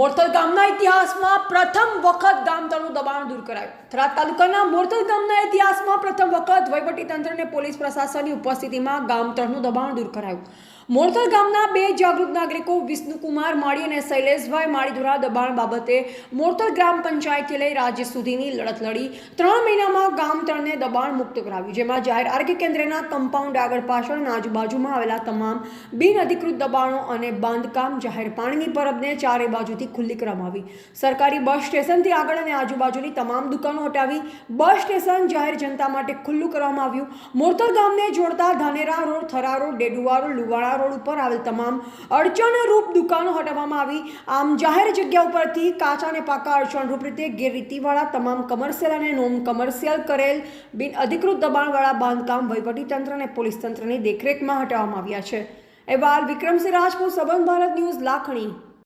મોરથલ ગામના ઇતિહાસમાં પ્રથમ વખત ગામતળનું દબાણ દૂર કરાયું. થરાદ તાલુકાના મોરતલ ગામના ઇતિહાસમાં પ્રથમ વખત વહીવટીતંત્ર અને પોલીસ પ્રશાસનની ઉપસ્થિતિમાં ગામતળનું દબાણ દૂર કરાયું. મોરતલ ગામના બે જાગૃત નાગરિકો વિષ્ણુકુમાર માળી અને શૈલેષભાઈ માળી દ્વારા દબાણ બાબતે મોરતલ ગ્રામ પંચાયતથી લઈ રાજ્ય સુધીની લડત લડી. ત્રણ મહિનામાં ગામતળને દબાણ મુક્ત કરાવ્યું, જેમાં જાહેર આરોગ્ય કેન્દ્રના કમ્પાઉન્ડ આગળ પાછળ અને આજુબાજુમાં આવેલા તમામ બિન અધિકૃત દબાણો અને બાંધકામ જાહેર પાણીની પરબને ચારે બાજુથી ખુલ્લી કરવામાં આવી. સરકારી બસ સ્ટેશનથી આગળ અને આજુબાજુની તમામ દુકાનો હટાવી બસ સ્ટેશન જાહેર જનતા માટે ખુલ્લું કરવામાં આવ્યું. મોરતલ ગામને જોડતા Dhanera road, Thara road Deduva road Luvada road ઉપર આવેલ તમામ અડચણરૂપ દુકાનો હટાવવામાં આવી. આમ જાહેર જગ્યા ઉપરથી કાચા અને પાકા અડચણરૂપ રીતે ગેરરીતિવાળા તમામ કમર્શિયલ અને નોન કમર્શિયલ કરેલ બિન અધિકૃત દબાણવાળા બાંધકામ વહીવટીતંત્ર અને પોલીસ તંત્રની દેખરેખમાં હટાવવામાં આવ્યા છે. અહેવાલ વિક્રમસિંહ રાજપૂત, સંબંધ ભારત ન્યૂઝ, લાખણી.